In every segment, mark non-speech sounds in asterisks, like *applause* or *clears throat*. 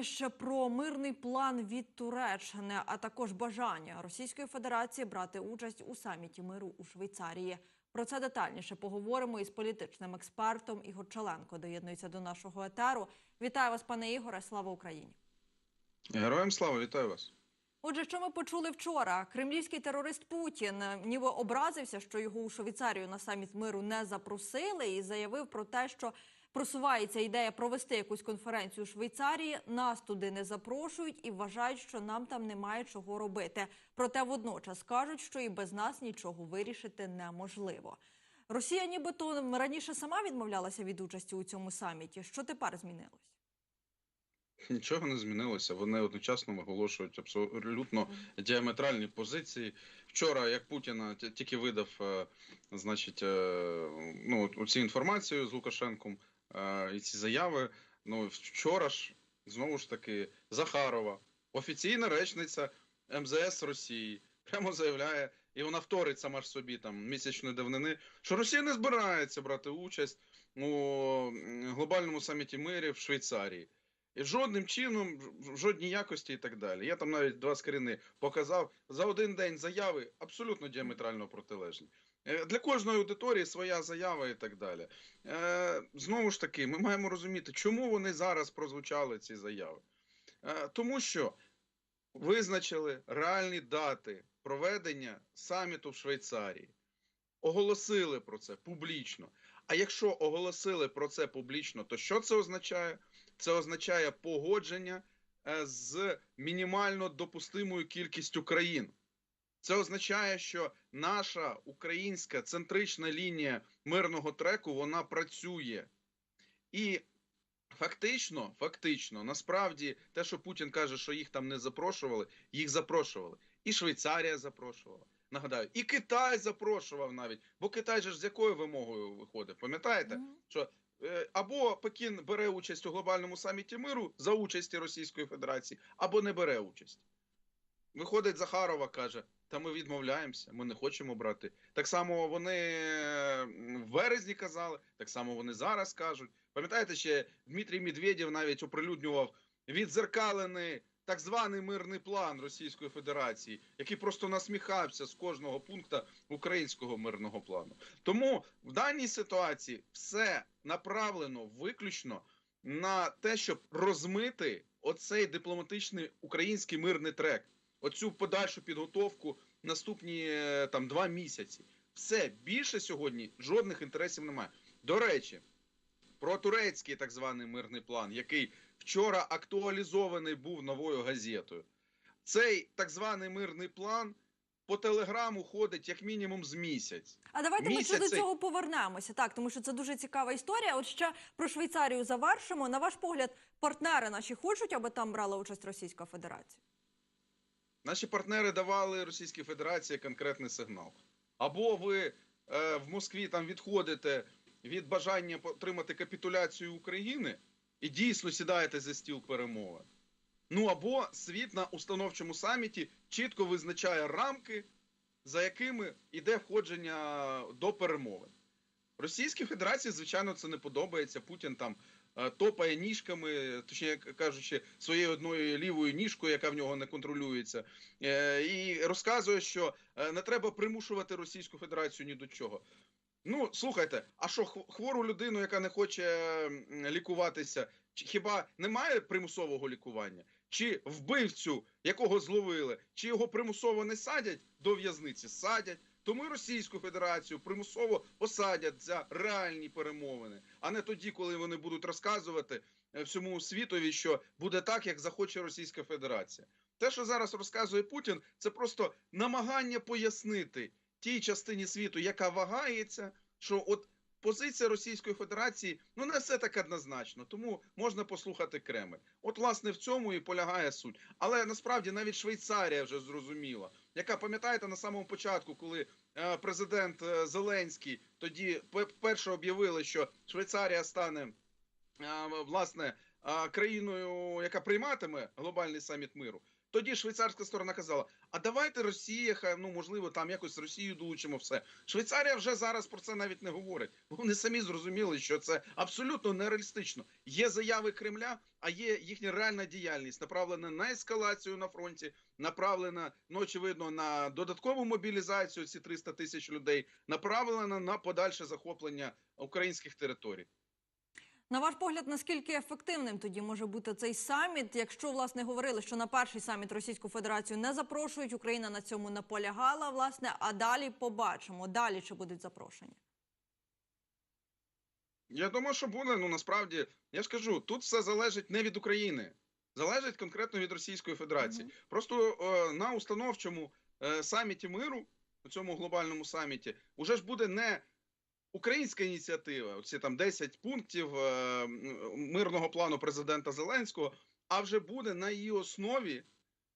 детальніше про мирний план від Туреччини, а також бажання Російської Федерації брати участь у саміті миру у Швейцарії. Про це детальніше поговоримо із політичним експертом Ігор Чаленко. Доєднується до нашого етеру. Вітаю вас, пане Ігоре. Слава Україні! Героям слава, вітаю вас. Отже, що ми почули вчора? Кремлівський терорист Путін е, ніби образився, що його у Швейцарію на саміт миру не запросили, і заявив про те, що просувається ідея провести якусь конференцію у Швейцарії. Нас туди не запрошують і вважають, що нам там немає чого робити. Проте водночас кажуть, що і без нас нічого вирішити неможливо. Росія, нібито раніше сама відмовлялася від участі у цьому саміті. Що тепер змінилось? Нічого не змінилося. Вони одночасно виголошують абсолютно діаметральні позиції. Вчора, як Путіна ті- тільки видав, е, значить, е, ну цю інформацію з Лукашенком і ці заяви. Ну вчора ж знову ж таки Захарова, офіційна речниця МЗС Росії, прямо заявляє, і вона вторить сама ж собі там місячної давнини, що Росія не збирається брати участь у глобальному саміті мирів в Швейцарії. І жодним чином, в жодній якості і так далі. Я там навіть два скрини показав за один день заяви абсолютно діаметрально протилежні. Е, Для кожної аудиторії своя заява і так далі. Е, Знову ж таки, ми маємо розуміти, чому вони зараз прозвучали ці заяви. Е, Тому що визначили реальні дати проведення саміту в Швейцарії, оголосили про це публічно. А якщо оголосили про це публічно, то що це означає? Це означає погодження з мінімально допустимою кількістю країн. Це означає, що наша українська центрична лінія мирного треку вона працює. І фактично, фактично, насправді, те, що Путін каже, що їх там не запрошували, їх запрошували. І Швейцарія запрошувала. Нагадаю, і Китай запрошував навіть, бо Китай же ж з якою вимогою виходить? Пам'ятаєте? Мгм. що е, або Пекін бере участь у глобальному саміті миру за участі Російської Федерації, або не бере участь. Виходить Захарова, каже: та ми відмовляємося, ми не хочемо брати. Так само вони в березні казали, так само вони зараз кажуть. Пам'ятаєте, ще Дмитрій Медведєв навіть оприлюднював відзеркалений так званий мирний план Російської Федерації, який просто насміхався з кожного пункту українського мирного плану. Тому в даній ситуації все направлено виключно на те, щоб розмити оцей дипломатичний український мирний трек, оцю подальшу підготовку наступні е, там два місяці. Все більше сьогодні жодних інтересів немає. До речі, про турецький так званий мирний план, який вчора актуалізований був новою газетою. Цей так званий мирний план по телеграму ходить як мінімум з місяць. А давайте ми ще до цього повернемося, так тому що це дуже цікава історія. От ще про Швейцарію завершимо. На ваш погляд, партнери наші хочуть, аби там брала участь Російська Федерація? Наші партнери давали Російській Федерації конкретний сигнал. Або ви е, в Москві там відходите від бажання отримати капітуляцію України і дійсно сідаєте за стіл перемовин. Ну або світ на установчому саміті чітко визначає рамки, за якими йде входження до перемовин. Російській Федерації, звичайно, це не подобається. Путін там топає ніжками, точніше кажучи, своєю одною лівою ніжкою, яка в нього не контролюється, е, і розказує, що е, не треба примушувати Російську Федерацію ні до чого. Ну, слухайте, а що хвору людину, яка не хоче лікуватися, хіба немає примусового лікування? Чи вбивцю, якого зловили, чи його примусово не садять до в'язниці? Садять. Тому і Російську Федерацію примусово посадять за реальні перемовини, а не тоді, коли вони будуть розказувати е, всьому світові, що буде так, як захоче Російська Федерація. Те, що зараз розказує Путін, це просто намагання пояснити тій частині світу, яка вагається, що от позиція Російської Федерації ну не все так однозначно, тому можна послухати Кремль. От, власне, в цьому і полягає суть. Але насправді навіть Швейцарія вже зрозуміла, яка пам'ятаєте на самому початку, коли е, президент е, Зеленський тоді пе- перше об'явили, що Швейцарія стане е, власне країною, яка прийматиме глобальний саміт миру. Тоді швейцарська сторона казала: а давайте Росія, хай ну можливо, там якось Росію долучимо все. Швейцарія вже зараз про це навіть не говорить. Вони самі зрозуміли, що це абсолютно нереалістично. Є заяви Кремля, а є їхня реальна діяльність, направлена на ескалацію на фронті, направлена ну очевидно на додаткову мобілізацію. Ці 300 тисяч людей, направлена на подальше захоплення українських територій. На ваш погляд, наскільки ефективним тоді може бути цей саміт? Якщо власне говорили, що на перший саміт Російську Федерацію не запрошують, Україна на цьому наполягала, власне, а далі побачимо. Далі чи будуть запрошені? Я думаю, що буде. Ну насправді я ж кажу, тут все залежить не від України, залежить конкретно від Російської Федерації. Мгм. Просто е, на установчому е, саміті миру, у цьому глобальному саміті, уже ж буде не українська ініціатива, оці там 10 пунктів е, мирного плану президента Зеленського, а вже буде на її основі,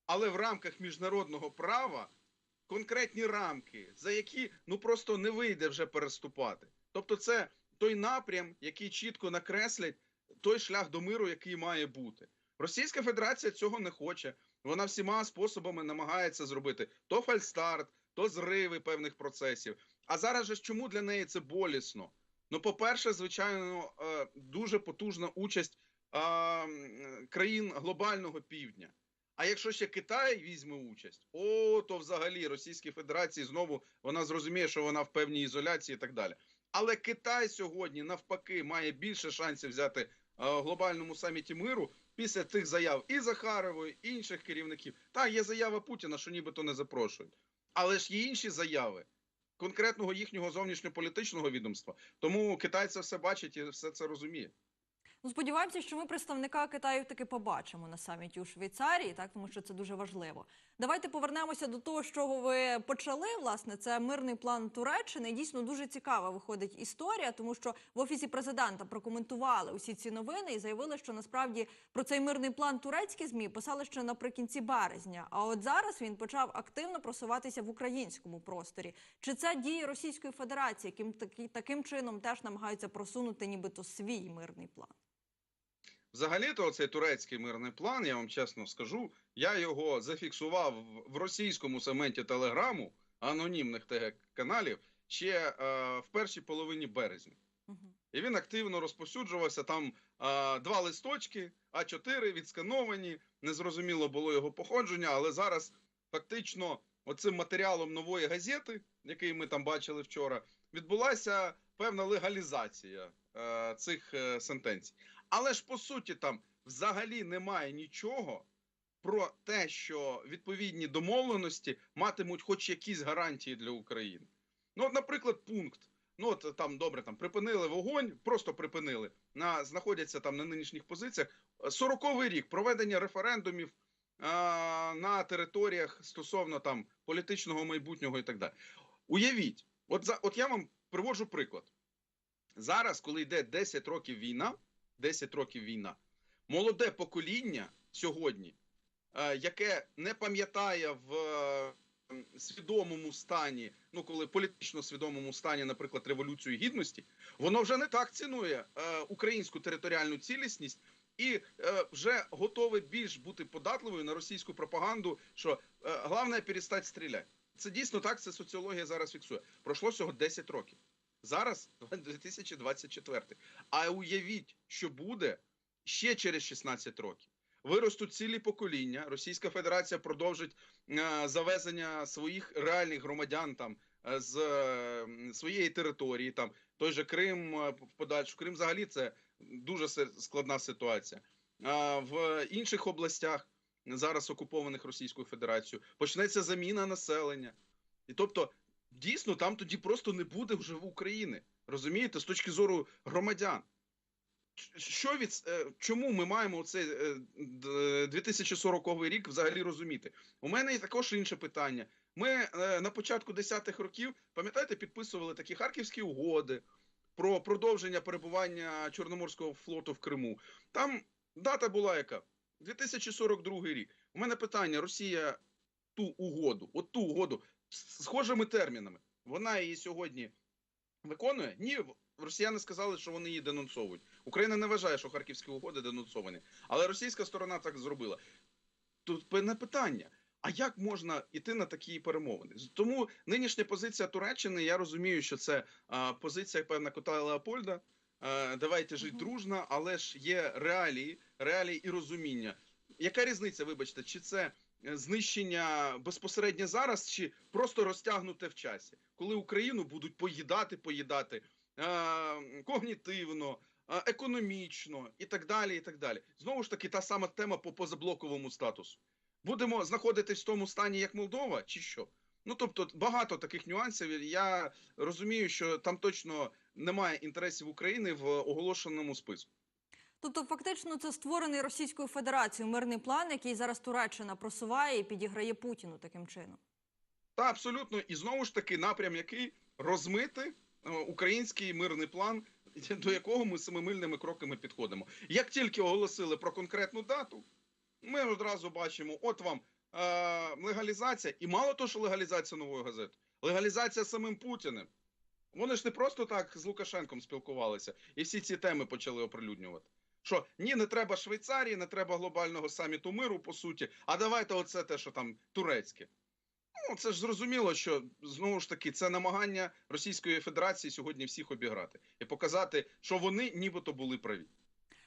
але в рамках міжнародного права конкретні рамки, за які ну просто не вийде вже переступати. Тобто, це той напрям, який чітко накреслять той шлях до миру, який має бути. Російська Федерація цього не хоче. Вона всіма способами намагається зробити то фальстарт, то зриви певних процесів. А зараз же чому для неї це болісно? Ну, по-перше, звичайно, е, дуже потужна участь країн глобального півдня. А якщо ще Китай візьме участь, о, то взагалі Російській Федерації знову вона зрозуміє, що вона в певній ізоляції і так далі. Але Китай сьогодні навпаки має більше шансів взяти е, глобальному саміті миру після тих заяв і Захарової, і інших керівників. Та є заява Путіна, що нібито не запрошують. Але ж є інші заяви конкретного їхнього зовнішньополітичного відомства. Тому Китай це все бачить і все це розуміє. Ну, сподіваємося, що ми представника Китаю таки побачимо на саміті у Швейцарії, так тому що це дуже важливо. Давайте повернемося до того, з чого ви почали. Власне, це мирний план Туреччини. Дійсно дуже цікава виходить історія, тому що в офісі президента прокоментували усі ці новини і заявили, що насправді про цей мирний план турецькі змі писали ще наприкінці березня. А от зараз він почав активно просуватися в українському просторі. Чи це дії Російської Федерації, яким таким чином теж намагаються просунути, нібито свій мирний план? Взагалі-то цей турецький мирний план, я вам чесно скажу, я його зафіксував в- російському сегменті телеграму анонімних ТГ-каналів ще е, в першій половині березня. І він активно розповсюджувався. Там а, два листочки, А4 відскановані. Незрозуміло було його походження, але зараз фактично оцим матеріалом нової газети, який ми там бачили вчора, відбулася певна легалізація е, цих е, сентенцій. Але ж по суті там взагалі немає нічого про те, що відповідні домовленості матимуть хоч якісь гарантії для України. Ну, наприклад, пункт. Ну, от там добре, там припинили вогонь, просто припинили. На знаходяться там на нинішніх позиціях. 40-й рік проведення референдумів а, на територіях стосовно там політичного майбутнього і так далі. Уявіть, от за от я вам приводжу приклад. Зараз, коли йде 10 років війна, 10 років війна, молоде покоління сьогодні, е, яке не пам'ятає в свідомому стані, ну коли політично свідомому стані, наприклад, революцію гідності, воно вже не так цінує е, українську територіальну цілісність і е, вже готове більш бути податливою на російську пропаганду, що головне перестати стріляти. Це дійсно так, це соціологія зараз фіксує. Пройшло всього 10 років. Зараз *laughs* 2024. А уявіть, що буде ще через 16 років. Виростуть цілі покоління. Російська Федерація продовжить е, завезення своїх реальних громадян там е, з е, своєї території. Там той же Крим в подальшу. Крим взагалі це дуже складна ситуація. В інших областях, зараз окупованих Російською Федерацією, почнеться заміна населення. І тобто, дійсно, там тоді просто не буде вже України. Розумієте, з точки зору громадян. Що від е, чому ми маємо цей 2040 рік взагалі розуміти? У мене є також інше питання. Ми е, на початку 10-х років, пам'ятаєте, підписували такі харківські угоди про продовження перебування Чорноморського флоту в Криму. Там дата була яка? 2042 рік. У мене питання: Росія ту угоду, от ту угоду схожими термінами. Вона її сьогодні виконує? Ні, росіяни сказали, що вони її денонсовують. Україна не вважає, що харківські угоди денонсовані. Але російська сторона так зробила. тут певне питання. А як можна йти на такі перемовини? Тому нинішня позиція Туреччини, я розумію, що це а, позиція певна кота Леопольда. А, давайте жити Мгм. дружно, але ж є реалії, реалії і розуміння. Яка різниця, вибачте, чи це знищення безпосередньо зараз, чи просто розтягнуте в часі, коли Україну будуть поїдати, поїдати е, когнітивно, е, економічно і так далі. І так далі. Знову ж таки, та сама тема по позаблоковому статусу. Будемо знаходитись в тому стані, як Молдова, чи що? Ну тобто багато таких нюансів. Я розумію, що там точно немає інтересів України в оголошеному списку. Тобто, фактично, це створений Російською Федерацією мирний план, який зараз Туреччина просуває і підіграє Путіну таким чином. Та абсолютно, і знову ж таки напрям, який розмити е, український мирний план, *laughs* до якого ми семимильними кроками підходимо. Як тільки оголосили про конкретну дату, ми одразу бачимо: от вам е, легалізація, і мало того, що легалізація нової газети, легалізація самим Путіним. Вони ж не просто так з Лукашенком спілкувалися і всі ці теми почали оприлюднювати. Що ні, не треба Швейцарії, не треба глобального саміту миру, по суті. А давайте оце те, що там турецьке. Ну, це ж зрозуміло, що знову ж таки це намагання Російської Федерації сьогодні всіх обіграти і показати, що вони нібито були праві.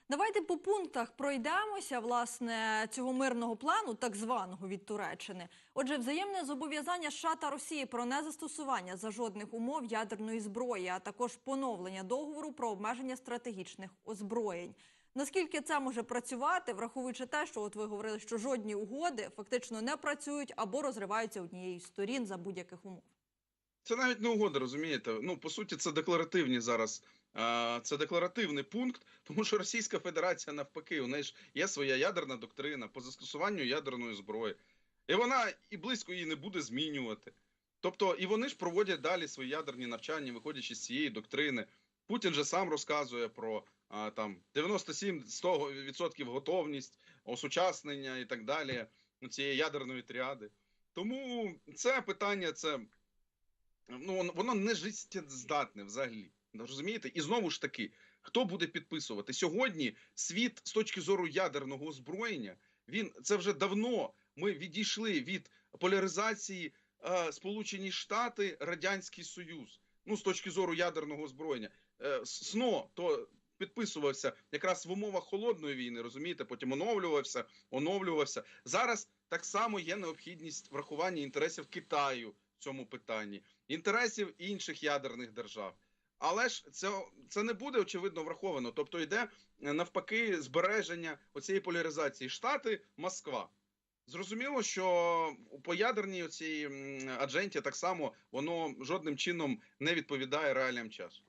Давайте по пунктах пройдемося власне цього мирного плану, так званого від Туреччини. Отже, взаємне зобов'язання США та Росії про незастосування за жодних умов ядерної зброї, а також поновлення договору про обмеження стратегічних озброєнь. Наскільки це може працювати, враховуючи те, що от ви говорили, що жодні угоди фактично не працюють або розриваються однією з сторін за будь-яких умов. Це навіть не угода, розумієте? Ну по суті, це декларативні зараз. Це декларативний пункт, тому що Російська Федерація навпаки, у неї ж є своя ядерна доктрина по застосуванню ядерної зброї, і вона і близько її не буде змінювати. Тобто, і вони ж проводять далі свої ядерні навчання, виходячи з цієї доктрини. Путін же сам розказує про там 97-100% готовність, осучаснення і так далі цієї ядерної тріади. Тому це питання, це ну воно- не життєздатне взагалі. Розумієте? І знову ж таки, хто буде підписувати сьогодні? Світ з точки зору ядерного озброєння, він це вже давно. Ми відійшли від поляризації е, Сполучені Штати, Радянський Союз. Ну, з точки зору ядерного озброєння. Е, СНО то підписувався якраз в умовах холодної війни, розумієте? Потім оновлювався, оновлювався. Зараз так само є необхідність врахування інтересів Китаю в цьому питанні, інтересів інших ядерних держав. Але ж це, це не буде очевидно враховано. Тобто йде е, навпаки збереження оцієї поляризації Штати, Москва. Зрозуміло, що по ядерній оцій адженті так само воно жодним чином не відповідає реаліям часу.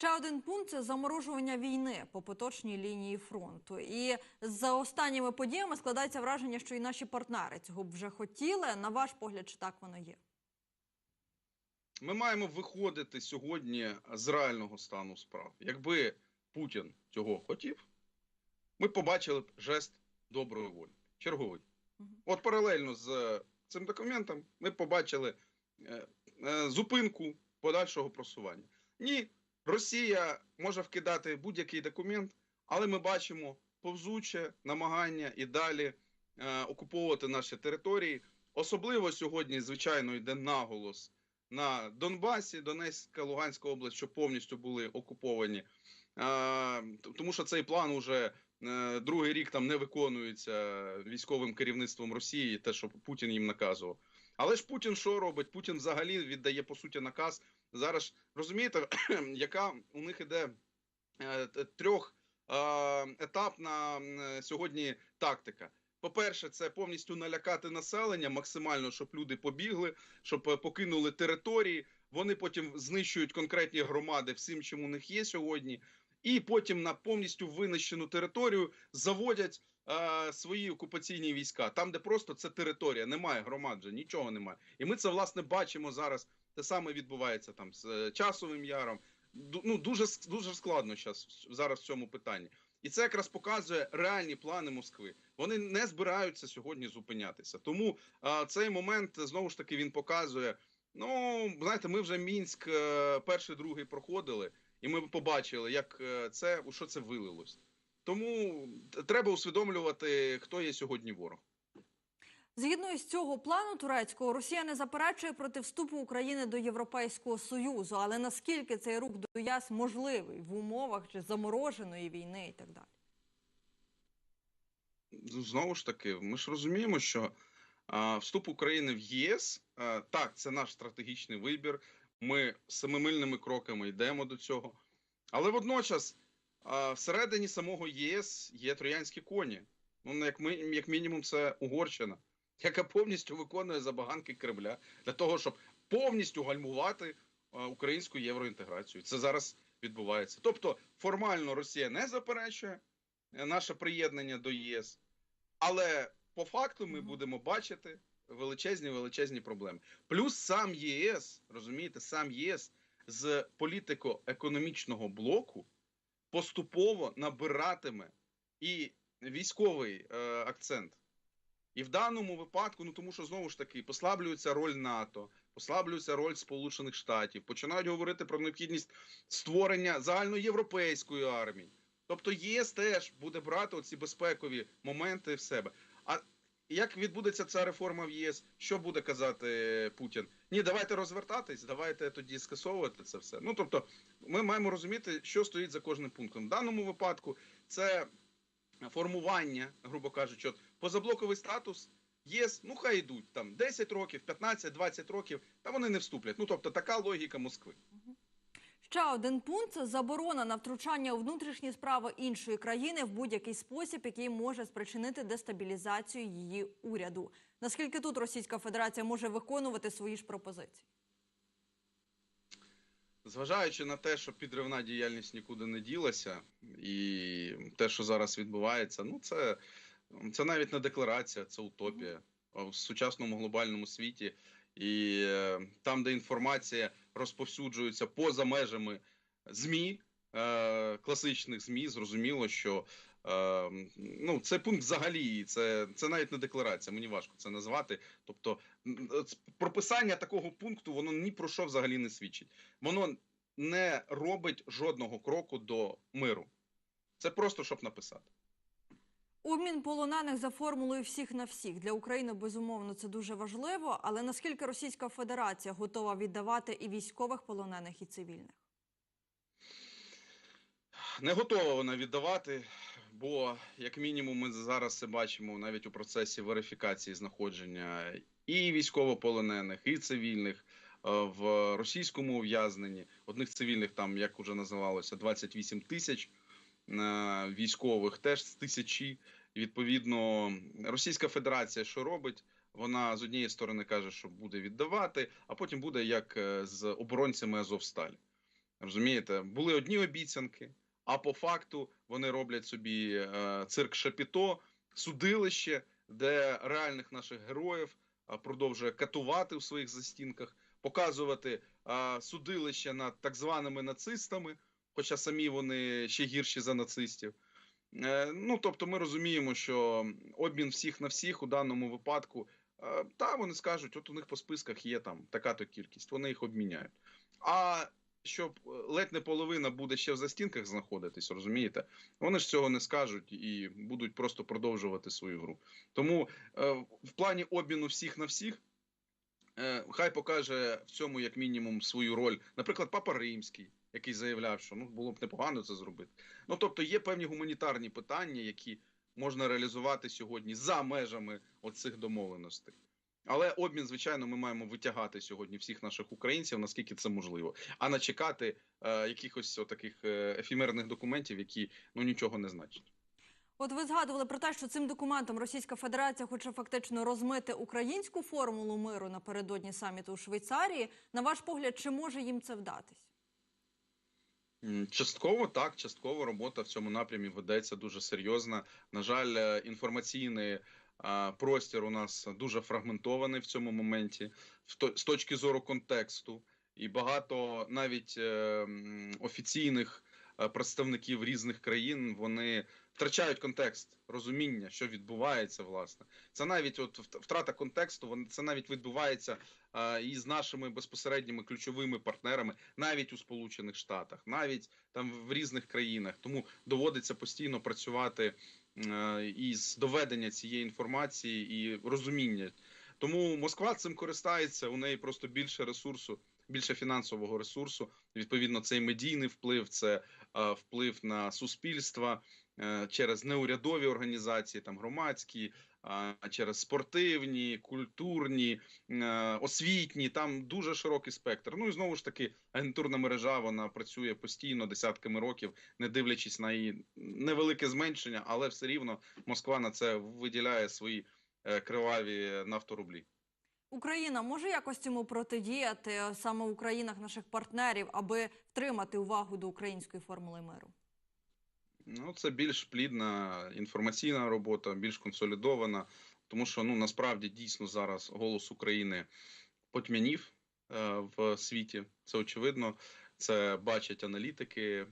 Ще один пункт це заморожування війни по поточній лінії фронту. І за останніми подіями складається враження, що і наші партнери цього б вже хотіли. На ваш погляд, чи так воно є? Ми маємо виходити сьогодні з реального стану справ. Якби Путін цього хотів, ми побачили б жест доброї волі. Черговий. От паралельно з цим документом ми побачили е, е, зупинку подальшого просування. Ні, Росія може вкидати будь-який документ, але ми бачимо повзуче намагання і далі е, окуповувати наші території. Особливо сьогодні, звичайно, йде наголос на Донбасі, Донецька, Луганська область, що повністю були окуповані. Е, тому що цей план уже е, другий рік там не виконується військовим керівництвом Росії, те, що Путін їм наказував. Але ж Путін що робить? Путін взагалі віддає по суті наказ. Зараз розумієте, *clears throat* яка у них іде е, трьох етапна сьогодні тактика. По-перше, це повністю налякати населення максимально, щоб люди побігли, щоб е, покинули території. Вони потім знищують конкретні громади всім, чим у них є сьогодні, і потім на повністю винищену територію заводять е, свої окупаційні війська, там, де просто це територія, немає громад, вже нічого немає. І ми це власне бачимо зараз. Те саме відбувається там з е, часовим яром. Ну дуже дуже складно щас, зараз в цьому питанні. І це якраз показує реальні плани Москви. Вони не збираються сьогодні зупинятися. Тому а, цей момент знову ж таки він показує. Ну знаєте, ми вже мінськ е, перший, другий проходили, і ми побачили, як е, це у що це вилилось. Тому треба усвідомлювати, хто є сьогодні ворог. Згідно із цього плану турецького, Росія не заперечує проти вступу України до Європейського Союзу. Але наскільки цей рух до ЄС можливий в умовах чи замороженої війни і так далі? Ну, Знову ж таки, ми ж розуміємо, що а, вступ України в ЄС а, так, це наш стратегічний вибір. Ми семимильними кроками йдемо до цього. Але водночас а, всередині самого ЄС є троянські коні. Ну, як, ми, як мінімум, це Угорщина, яка повністю виконує забаганки Кремля для того, щоб повністю гальмувати українську євроінтеграцію. Це зараз відбувається. Тобто, формально Росія не заперечує е, наше приєднання до ЄС. Але по факту ми будемо бачити величезні величезні проблеми. Плюс сам ЄС, розумієте, сам ЄС з політико-економічного блоку поступово набиратиме і військовий е, акцент. І в даному випадку, ну тому що знову ж таки послаблюється роль НАТО, послаблюється роль Сполучених Штатів, починають говорити про необхідність створення загальноєвропейської армії. Тобто ЄС теж буде брати оці безпекові моменти в себе. А як відбудеться ця реформа в ЄС? Що буде казати Путін? Ні, давайте розвертатись, давайте тоді скасовувати це все. Ну тобто, ми маємо розуміти, що стоїть за кожним пунктом. В даному випадку це формування, грубо кажучи, от позаблоковий статус. ЄС, ну хай йдуть там 10 років, 15, 20 років, та вони не вступлять. Ну тобто така логіка Москви. Ще один пункт заборона на втручання у внутрішні справи іншої країни в будь-який спосіб, який може спричинити дестабілізацію її уряду. Наскільки тут Російська Федерація може виконувати свої ж пропозиції? Зважаючи на те, що підривна діяльність нікуди не ділася, і те, що зараз відбувається, ну це, це навіть не декларація, це утопія в сучасному глобальному світі. І е, там, де інформація розповсюджується поза межами ЗМІ, е, класичних ЗМІ, зрозуміло, що е, ну, це пункт взагалі, це, це навіть не декларація, мені важко це назвати. Тобто, прописання такого пункту воно ні про що взагалі не свідчить воно не робить жодного кроку до миру. Це просто щоб написати. Обмін полонених за формулою всіх на всіх для України безумовно це дуже важливо. Але наскільки Російська Федерація готова віддавати і військових полонених, і цивільних? Не готова вона віддавати, бо як мінімум ми зараз це бачимо навіть у процесі верифікації знаходження і військовополонених, і цивільних е, в російському ув'язненні. Одних цивільних там, як вже називалося, 28 тисяч військових, теж з тисячі. І, Відповідно, Російська Федерація що робить? Вона з однієї сторони каже, що буде віддавати, а потім буде як е, з оборонцями Азовсталі. Розумієте, були одні обіцянки, а по факту вони роблять собі е, цирк Шапіто, судилище, де реальних наших героїв е, продовжує катувати у своїх застінках, показувати е, судилище над так званими нацистами, хоча самі вони ще гірші за нацистів. Е, ну тобто, ми розуміємо, що обмін всіх на всіх у даному випадку. е, Та вони скажуть, от у них по списках є там така-то кількість, вони їх обміняють. А щоб е, ледь не половина буде ще в застінках знаходитись, розумієте? Вони ж цього не скажуть і будуть просто продовжувати свою гру. Тому в плані обміну всіх на всіх, хай покаже в цьому як мінімум свою роль, наприклад, Папа Римський, який заявляв, що ну було б непогано це зробити. Ну тобто є певні гуманітарні питання, які можна реалізувати сьогодні за межами оцих домовленостей. Але обмін, звичайно, ми маємо витягати сьогодні всіх наших українців, наскільки це можливо, а не чекати е, якихось таких е, ефемерних документів, які ну нічого не значать. От ви згадували про те, що цим документом Російська Федерація хоче фактично розмити українську формулу миру напередодні саміту у Швейцарії. На ваш погляд, чи може їм це вдатись? Частково так, частково робота в цьому напрямі ведеться дуже серйозна. На жаль, е, інформаційний е, простір у нас дуже фрагментований в цьому моменті, з точки зору контексту, і багато навіть е, офіційних представників різних країн вони втрачають контекст розуміння, що відбувається, власне. Це навіть от втрата контексту, вон- це навіть відбувається е, і з нашими безпосередніми ключовими партнерами, навіть у Сполучених Штатах, навіть там в різних країнах. Тому доводиться постійно працювати е, із доведення цієї інформації і розуміння. Тому Москва цим користається. У неї просто більше ресурсу, більше фінансового ресурсу. Відповідно, цей медійний вплив, це е, вплив на суспільство е, через неурядові організації, там громадські, е, через спортивні, культурні, е, освітні. Там дуже широкий спектр. Ну і знову ж таки, агентурна мережа вона працює постійно десятками років, не дивлячись на її невелике зменшення, але все рівно Москва на це виділяє свої е, криваві нафторублі. Україна може якось цьому протидіяти е, саме у країнах наших партнерів, аби втримати увагу до української формули миру? Ну, це більш плідна інформаційна робота, більш консолідована, тому що ну насправді дійсно зараз голос України потьмянів е, в світі. Це очевидно, це бачать аналітики. Е,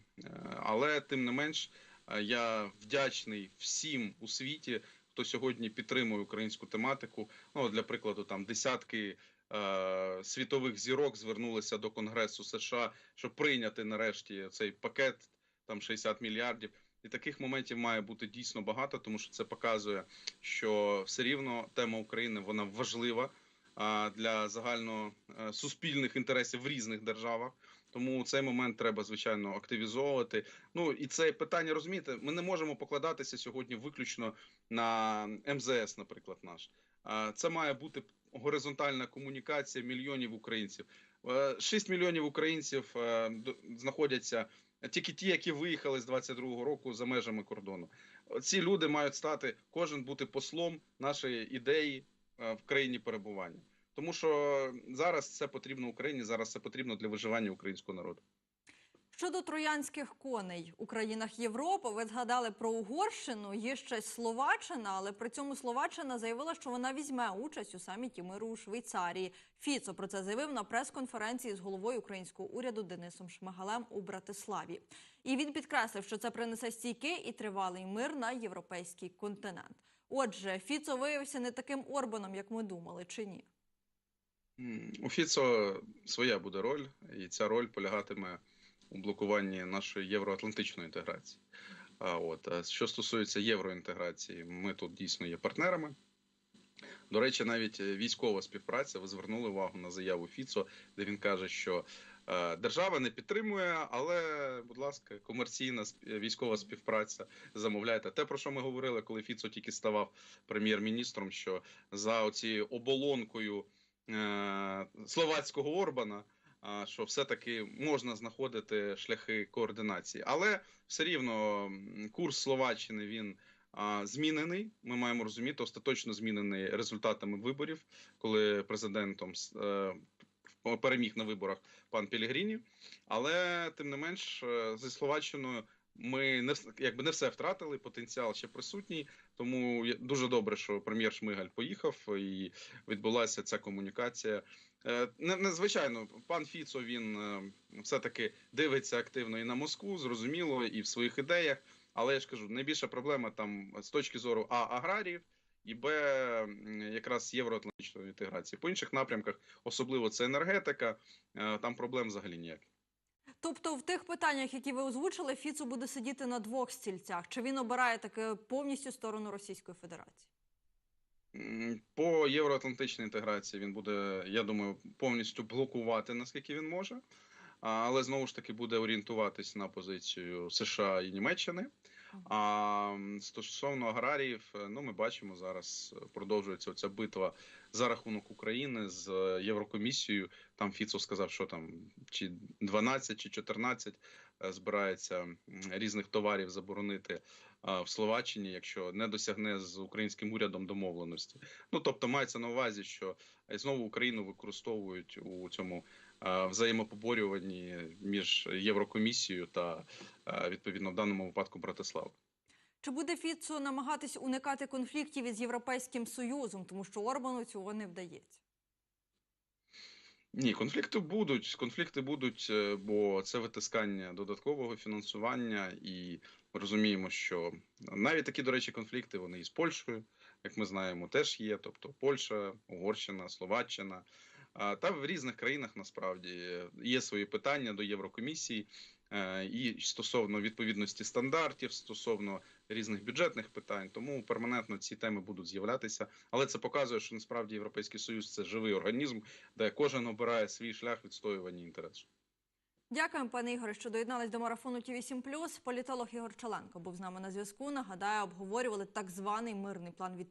але тим не менш, е, я вдячний всім у світі, хто сьогодні підтримує українську тематику. Ну, для прикладу, там десятки. е, Світових зірок звернулися до Конгресу США, щоб прийняти нарешті цей пакет там 60 мільярдів. І таких моментів має бути дійсно багато, тому що це показує, що все рівно тема України вона важлива для загально е, інтересів в різних державах. Тому цей момент треба звичайно активізовувати. Ну і це питання розумієте, ми не можемо покладатися сьогодні виключно на МЗС, наприклад, наш. Це має бути горизонтальна комунікація мільйонів українців. Е, 6 мільйонів українців е, знаходяться тільки ті, які виїхали з 22-го року за межами кордону. Ці люди мають стати кожен бути послом нашої ідеї е, в країні перебування. Тому що зараз це потрібно Україні, зараз це потрібно для виживання українського народу. Щодо троянських коней у країнах Європи, ви згадали про Угорщину. Є ще Словаччина, але при цьому Словаччина заявила, що вона візьме участь у саміті миру у Швейцарії. Фіцо про це заявив на прес-конференції з головою українського уряду Денисом Шмигалем у Братиславі. І він підкреслив, що це принесе стійкий і тривалий мир на європейський континент. Отже, Фіцо виявився не таким Орбаном, як ми думали, чи ні? У Фіцо своя буде роль, і ця роль полягатиме у блокуванні нашої євроатлантичної інтеграції. А от а що стосується євроінтеграції, ми тут дійсно є партнерами. До речі, навіть е, військова співпраця. Ви звернули увагу на заяву Фіцо, де він каже, що е, держава не підтримує, але, будь ласка, комерційна сп- військова співпраця замовляйте. Те, про що ми говорили, коли Фіцо тільки ставав прем'єр-міністром, що за оцією оболонкою е, словацького Орбана. Що все-таки можна знаходити шляхи координації, але все рівно курс Словаччини він змінений. Ми маємо розуміти, остаточно змінений результатами виборів, коли президентом е, переміг на виборах пан Пілігріні. Але тим не менш, е, зі Словаччиною ми не якби не все втратили. Потенціал ще присутній. Тому дуже добре, що прем'єр Шмигаль поїхав і відбулася ця комунікація. Е, Не, не звичайно, пан Фіцо він е, все-таки дивиться активно і на Москву, зрозуміло, і в своїх ідеях. Але я ж кажу, найбільша проблема там з точки зору А аграріїв і Б якраз євроатлантичної інтеграції. По інших напрямках, особливо це енергетика, е, там проблем взагалі ніяких. Тобто, в тих питаннях, які ви озвучили, Фіцо буде сидіти на двох стільцях. Чи він обирає таки повністю сторону Російської Федерації? По євроатлантичній інтеграції він буде, я думаю, повністю блокувати наскільки він може, але знову ж таки буде орієнтуватись на позицію США і Німеччини. А стосовно аграріїв, е, ну ми бачимо зараз е, продовжується ця битва за рахунок України з е, Єврокомісією. Там Фіцо сказав, що там чи 12, чи 14 е, збирається різних товарів заборонити в Словаччині, якщо не досягне з українським урядом домовленості. Ну тобто мається на увазі, що знову Україну використовують у цьому взаємопоборюванні між Єврокомісією та е, відповідно в даному випадку Братиславою. Чи буде Фіцо намагатись уникати конфліктів із Європейським Союзом, тому що Орбану цього не вдається? Ні, конфлікти будуть. Конфлікти будуть, е, бо це витискання додаткового фінансування, і ми розуміємо, що навіть такі, до речі, конфлікти вони і з Польщею, як ми знаємо, теж є. Тобто Польща, Угорщина, Словаччина. Та в різних країнах насправді є свої питання до Єврокомісії. е, і стосовно відповідності стандартів, стосовно різних бюджетних питань. Тому перманентно ці теми будуть з'являтися. Але це показує, що насправді Європейський Союз це живий організм, де кожен обирає свій шлях відстоювання інтересу. Дякуємо, пане Ігоре, що доєднались до марафону Ті 7 Політолог Ігор Чаленко був з нами на зв'язку. Нагадаю, обговорювали так званий мирний план від